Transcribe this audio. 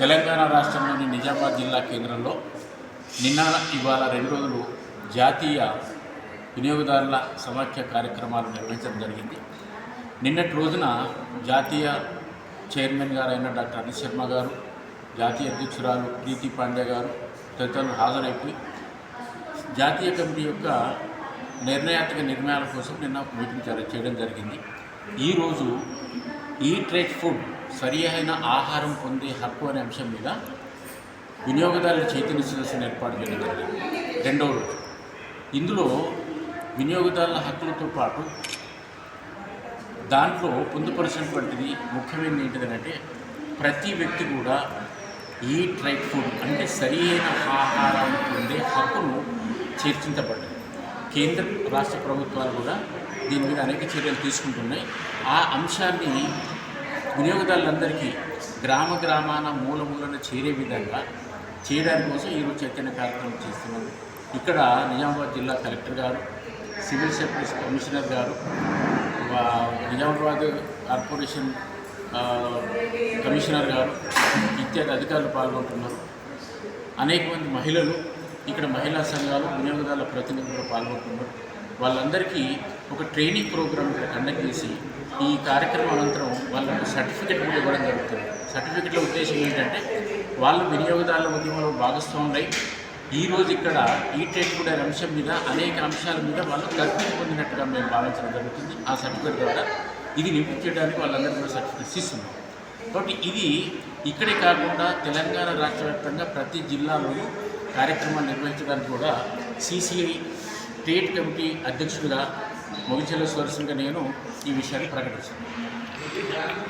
తెలంగాణ రాష్ట్రంలోని నిజామాబాద్ జిల్లా కేంద్రంలో నిన్న ఇవాళ రెండు రోజులు జాతీయ వినియోగదారుల సమాఖ్య కార్యక్రమాలు నిర్వహించడం జరిగింది. నిన్నటి రోజున జాతీయ చైర్మన్ గారైన డాక్టర్ అనిల్ శర్మ గారు జాతీయ అధ్యక్షురాలు ప్రీతి పాండే గారు తదితరులు హాజరైపోయి జాతీయ కమిటీ యొక్క నిర్ణయాత్మక నిర్ణయాల కోసం నిన్న ఒక మీటింగ్ చేయడం జరిగింది. ఈరోజు ఈ రైట్ ఫుడ్ సరి అయిన ఆహారం పొందే హక్కు అనే అంశం మీద వినియోగదారుల చైతన్య సదస్సును ఏర్పాటు చేయడం జరిగింది. రెండవ రోజు. ఇందులో వినియోగదారుల హక్కులతో పాటు దాంట్లో పొందుపరిచినటువంటిది ముఖ్యమైనది ఏంటిదంటే ప్రతి వ్యక్తి కూడా ఈ రైట్ ఫుడ్ అంటే సరి అయిన ఆహారాన్ని పొందే హక్కును చర్చించబడ్డది కేంద్ర రాష్ట్ర ప్రభుత్వాలు కూడా దీని మీద అనేక చర్యలు తీసుకుంటున్నాయి. ఆ అంశాన్ని వినియోగదారులందరికీ గ్రామ గ్రామాన మూల మూలన చేరే విధంగా చేయడానికి కోసం ఈరోజు చైతన్య కార్యక్రమం చేస్తున్నాం ఇక్కడ నిజామాబాద్ జిల్లా కలెక్టర్ గారు సివిల్ సర్వీస్ కమిషనర్ గారు నిజామాబాద్ కార్పొరేషన్ కమిషనర్ గారు ఇత్యాది అధికారులు పాల్గొంటున్నారు. అనేక మంది మహిళలు ఇక్కడ మహిళా సంఘాలు వినియోగదారుల ప్రతినిధులు పాల్గొంటున్నారు. వాళ్ళందరికీ ఒక ట్రైనింగ్ ప్రోగ్రామ్ ఇక్కడ కండక్ట్ చేసి ఈ కార్యక్రమం అనంతరం వాళ్ళకు సర్టిఫికెట్ కూడా ఇవ్వడం జరుగుతుంది. సర్టిఫికెట్ల ఉద్దేశం ఏంటంటే వాళ్ళు వినియోగదారుల ఉద్యమంలో భాగస్వాములై ఈరోజు ఇక్కడ ఈ ట్రేడ్ కూడా అనే అంశం మీద అనేక అంశాల మీద వాళ్ళు తర్ఫీదు పొందినట్టుగా మేము భావించడం జరుగుతుంది. ఆ సర్టిఫికెట్ ద్వారా ఇది నింపించడానికి వాళ్ళందరికీ కూడా సర్టిఫికెట్స్ ఇస్తున్నాం. కాబట్టి ఇది ఇక్కడే కాకుండా తెలంగాణ రాష్ట్ర వ్యాప్తంగా ప్రతి జిల్లాలోనూ కార్యక్రమాన్ని నిర్వహించడానికి కూడా సిసిఐ స్టేట్ కమిటీ అధ్యక్షుడిగా మొగిచెల్ల సుదర్శన్గా నేను ఈ విషయాన్ని ప్రకటించాను